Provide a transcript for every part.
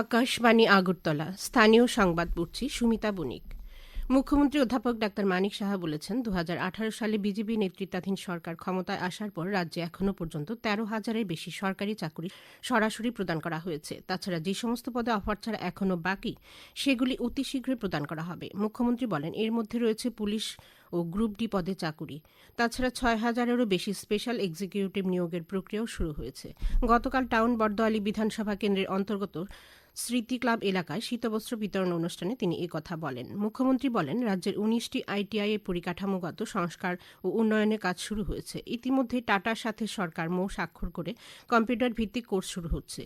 আকাশবাণী আগরতলা। স্থানীয় সংবাদ পড়ছি সুমিতা বণিক। মুখ্যমন্ত্রী অধ্যাপক ডাক্তার মানিক সাহা বলেছেন দু হাজার আঠারো সালে বিজেপি নেতৃত্বাধীন সরকার ক্ষমতায় আসার পর রাজ্যে এখনও পর্যন্ত তেরো হাজারের বেশি সরকারি চাকরি সরাসরি প্রদান করা হয়েছে। তাছাড়া যে সমস্ত পদে অফার ছাড়া এখনও বাকি, সেগুলি অতি শীঘ্রই প্রদান করা হবে। মুখ্যমন্ত্রী বলেন, এর মধ্যে রয়েছে পুলিশ ও গ্রুপ ডি পদে চাকুরি। তাছাড়া ছয় হাজারেরও বেশি স্পেশাল এক্সিকিউটিভ নিয়োগের প্রক্রিয়াও শুরু হয়েছে। গতকাল টাউন বর্দোয়ালি বিধানসভা কেন্দ্রের অন্তর্গত স্মৃতি ক্লাব এলাকায় শীতবস্ত্র বিতরণ অনুষ্ঠানে তিনি কথা বলেন। মুখ্যমন্ত্রী বলেন, রাজ্যের উনিশটি আইটিআই এর পরিকাঠামোগত সংস্কার ও উন্নয়নের কাজ শুরু হয়েছে। ইতিমধ্যে টাটার সাথে সরকার মৌ স্বাক্ষর করে কম্পিউটার ভিত্তিক কোর্স শুরু হচ্ছে।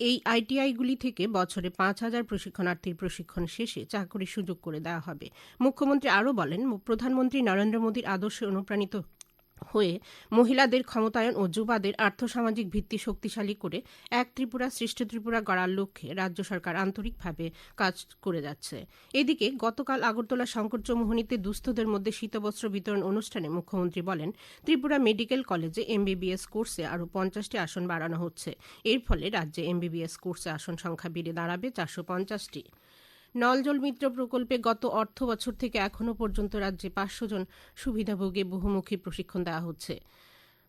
এই আইটিআইগুলি থেকে বছরে পাঁচ হাজার প্রশিক্ষণার্থীর প্রশিক্ষণ শেষে চাকরির সুযোগ করে দেওয়া হবে। মুখ্যমন্ত্রী আরও বলেন, প্রধানমন্ত্রী নরেন্দ্র মোদীর আদর্শে অনুপ্রাণিত হয়ে মহিলাদের ক্ষমতায়ন ও যুবাদের আর্থসামাজিক ভিত্তি শক্তিশালী করে এক ত্রিপুরা সৃষ্ট ত্রিপুরা গড়ার লক্ষ্যে রাজ্য সরকার আন্তরিকভাবে কাজ করে যাচ্ছে। এদিকে গতকাল আগরতলা শঙ্কর চৌমোহনীতে দুস্থদের মধ্যে শীতবস্ত্র বিতরণ অনুষ্ঠানে মুখ্যমন্ত্রী বলেন, ত্রিপুরা মেডিকেল কলেজে এমবিবিএস কোর্সে আরও পঞ্চাশটি আসন বাড়ানো হচ্ছে। এর ফলে রাজ্যে এমবিবিএস কোর্সে আসন সংখ্যা বেড়ে দাঁড়াবে চারশো পঞ্চাশটি। নলজল মিত্র প্রকল্পে গত অর্থ বছর থেকে এখনও পর্যন্ত রাজ্যে পাঁচশো জন সুবিধাভোগী বহুমুখী প্রশিক্ষণ দেওয়া হচ্ছে।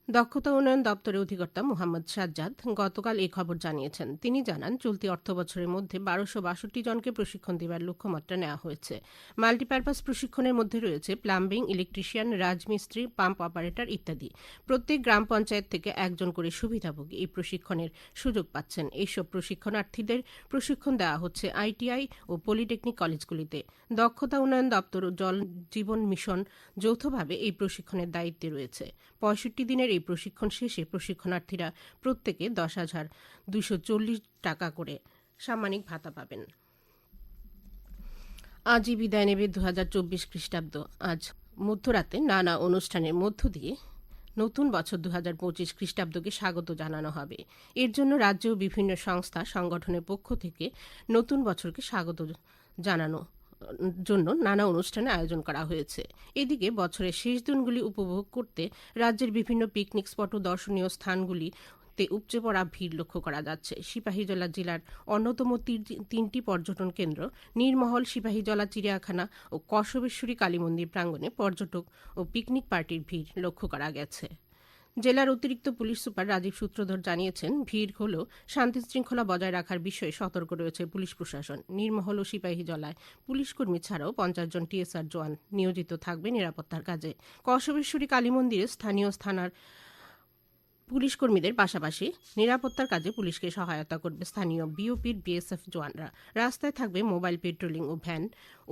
দক্ষতা উন্নয়ন দপ্তরের অধিকর্তা মোহাম্মদ সাজ্জাদ গতকাল এই খবর জানিয়েছেন। তিনি জানান, চলতি অর্থ বছরের মধ্যে বারোশো বাষট্টি জনকে প্রশিক্ষণ দেবার লক্ষ্যমাত্রা নেওয়া হয়েছে। মাল্টিপারপাস প্রশিক্ষণের মধ্যে রয়েছে প্লাম্বিং, ইলেকট্রিশিয়ান, রাজমিস্ত্রি, পাম্প অপারেটর ইত্যাদি। প্রত্যেক গ্রাম পঞ্চায়েত থেকে একজন করে সুবিধাভোগী এই প্রশিক্ষণের সুযোগ পাচ্ছেন। এইসব প্রশিক্ষণার্থীদের প্রশিক্ষণ দেওয়া হচ্ছে আইটিআই ও পলিটেকনিক কলেজগুলিতে। দক্ষতা উন্নয়ন দপ্তর ও জল জীবন মিশন যৌথভাবে এই প্রশিক্ষণের দায়িত্বে রয়েছে। পঁয়ষট্টি দিনের এই প্রশিক্ষণ শেষে প্রশিক্ষণার্থীরা প্রত্যেকে দশ হাজার দুশো চল্লিশ টাকা করে সাম্মানিক ভাতা পাবেন। আজই বিদায় নেবে দু হাজার চব্বিশ খ্রিস্টাব্দ। আজ মধ্যরাতে নানা অনুষ্ঠানের মধ্য দিয়ে নতুন বছর দু হাজার পঁচিশ খ্রিস্টাব্দকে স্বাগত জানানো হবে। এর জন্য রাজ্য ও বিভিন্ন সংস্থা সংগঠনের পক্ষ থেকে নতুন বছরকে স্বাগত জানানো জন্য নানা অনুষ্ঠানে আয়োজন করা হয়েছে। এদিকে বছরের শেষ দিনগুলি উপভোগ করতে রাজ্যের বিভিন্ন পিকনিক স্পট ও দর্শনীয় স্থানগুলি উপচে পড়া ভিড় লক্ষ্য করা যাচ্ছে। সিপাহীজলা জেলার অন্যতম তিনটি পর্যটন কেন্দ্র নীরমহল, সিপাহীজলা, চিড়িয়াখানা ও কসবেশ্বরী কালী মন্দির প্রাঙ্গণে পর্যটক ও পিকনিক পার্টির ভিড় লক্ষ্য করা গেছে। জেলার অতিরিক্ত পুলিশ সুপার রাজীব সূত্রধর জানিয়েছেন, ভিড় হলেও শান্তি শৃঙ্খলা বজায় রাখার বিষয়ে সতর্ক রয়েছে পুলিশ প্রশাসন। নির্মহল ও সিপাহী জলায়। পুলিশ কর্মী ছাড়াও পঞ্চাশ জন টিএসআর জওয়ান নিয়োজিত থাকবে নিরাপত্তার কাজে। কসবেশ্বরী কালী মন্দিরে স্থানীয় স্থানার পুলিশ কর্মীদের পাশাপাশি নিরাপত্তার কাজে পুলিশকে সহায়তা করবে স্থানীয় বিওপির বিএসএফ জওয়ানরা। রাস্তায় থাকবে মোবাইল পেট্রোলিং ও ভ্যান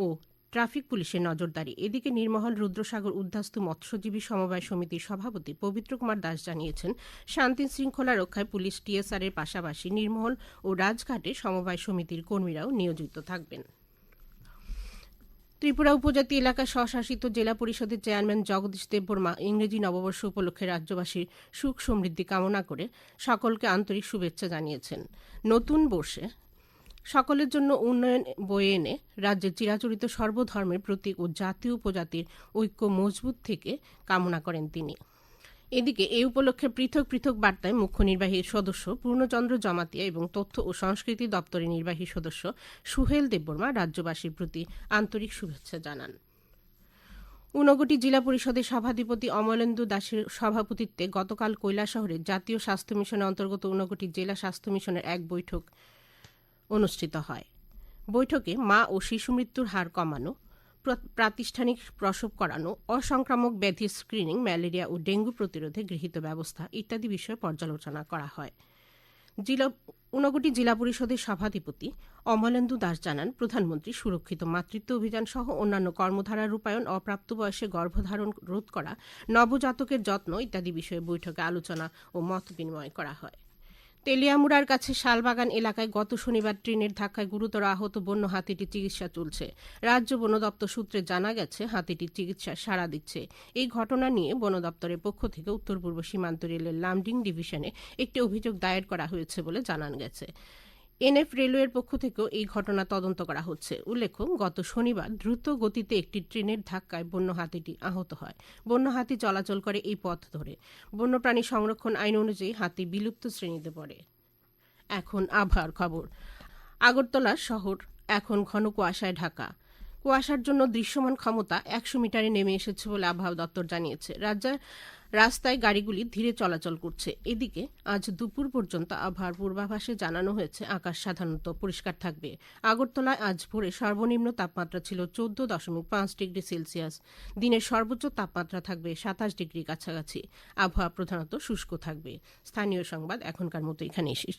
ও ট্রাফিক পুলিশের নজরদারি। এদিকে নির্মহল রুদ্রসাগর উদ্ধাস্তু মৎস্যজীবী সমবায় সমিতির সভাপতি পবিত্র কুমার দাস জানিয়েছেন, শান্তি শৃঙ্খলা রক্ষায় পুলিশ টিএসআর এর পাশাপাশি নির্মহল ও রাজঘাটে সমবায় সমিতির কর্মীরাও নিয়োজিত থাকবেন। ত্রিপুরা উপজাতি এলাকা স্বশাসিত জেলা পরিষদের চেয়ারম্যান জগদীশ দেববর্মা ইংরেজি নববর্ষ উপলক্ষে রাজ্যবাসীর সুখ সমৃদ্ধি কামনা করে সকলকে আন্তরিক শুভেচ্ছা জানিয়েছেন। নতুন বর্ষে সকলের জন্য উন্নয়ন বয়ে এনে রাজ্যের চিরাচরিত সর্বধর্মের প্রতীক ও জাতীয় উপজাতির ঐক্য মজবুত থেকে কামনা করেন তিনি। এদিকে এই উপলক্ষে পৃথক পৃথক বার্তায় মুখ্য নির্বাহী সদস্য পূর্ণচন্দ্র জমাতিয়া এবং তথ্য ও সংস্কৃতি দপ্তরের নির্বাহী সদস্য সুহেল দেববর্মা রাজ্যবাসীর প্রতি আন্তরিক শুভেচ্ছা জানান। ঊনকোটি জেলা পরিষদের সভাধিপতি অমলেন্দু দাসের সভাপতিত্বে গতকাল কৈলাসহরে জাতীয় স্বাস্থ্য মিশনের অন্তর্গত ঊনকোটি জেলা স্বাস্থ্য মিশনের এক বৈঠক অনুষ্ঠিত হয়। বৈঠকে মা ও শিশু মৃত্যুর হার কমানো প্রাতিষ্ঠানিক প্রসব করানো, অসংক্রামক ব্যাধির স্ক্রিনিং ম্যালেরিয়া ও ডেঙ্গু প্রতিরোধে গৃহীত ব্যবস্থা ইত্যাদি বিষয়ে পর্যালোচনা করা হয়। জেলা ঊনকোটি জেলা পরিষদের সভাধিপতি অমলেন্দু দাস জানান, প্রধানমন্ত্রী সুরক্ষিত মাতৃত্ব অভিযান সহ অন্যান্য কর্মধারা রূপায়ণ, অপ্রাপ্ত বয়সে গর্ভধারণ রোধ করা, নবজাতকের যত্ন ইত্যাদি বিষয়ে বৈঠকে আলোচনা ও মত বিনিময় করা হয়। তেলিয়ামুড়ার কাছে শালবাগান এলাকায় গত শনিবার ট্রেনের ধাক্কায় গুরুতর আহত বন্য হাতিটির চিকিৎসা চলছে। রাজ্য বন দপ্তর সূত্রে জানা গেছে, হাতিটির চিকিৎসা সাড়া দিচ্ছে। এই ঘটনা নিয়ে বন দপ্তরের পক্ষ থেকে উত্তর পূর্ব সীমান্ত রেলের লামডিং ডিভিশনে একটি অভিযোগ দায়ের করা হয়েছে বলে জানান গেছে। এনএফ রেলওয়ের পক্ষ থেকেও এই ঘটনা তদন্ত করা হচ্ছে। উল্লেখ্য, গত শনিবার দ্রুত গতিতে একটি ট্রেনের ধাক্কায় বন্য হাতিটি আহত হয়। বন্য হাতি চলাচল করে এই পথ ধরে। বন্যপ্রাণী সংরক্ষণ আইন অনুযায়ী হাতি বিলুপ্ত শ্রেণীতে পড়ে। এখন আবহাওয়ার খবর। আগরতলা শহর এখন ঘন কুয়াশায় ঢাকা। কুয়াশার জন্য দৃশ্যমান ক্ষমতা একশো মিটারে নেমে এসেছে বলে আবহাওয়া দপ্তর জানিয়েছে। রাজ্যের রাস্তায় গাড়িগুলি ধীরে চলাচল করছে। এদিকে, আজ দুপুর পর্যন্ত আবহাওয়ার পূর্বাভাসে জানানো হয়েছে, আকাশ সাধারণত পরিষ্কার থাকবে। আগরতলায় আজ ভোরে সর্বনিম্ন তাপমাত্রা ছিল চোদ্দ দশমিক পাঁচ ডিগ্রি সেলসিয়াস। দিনের সর্বোচ্চ তাপমাত্রা থাকবে সাতাশ ডিগ্রি কাছাকাছি। আবহাওয়া প্রধানত শুষ্ক থাকবে। স্থানীয় সংবাদ এখনকার মতো এখানেই শেষ।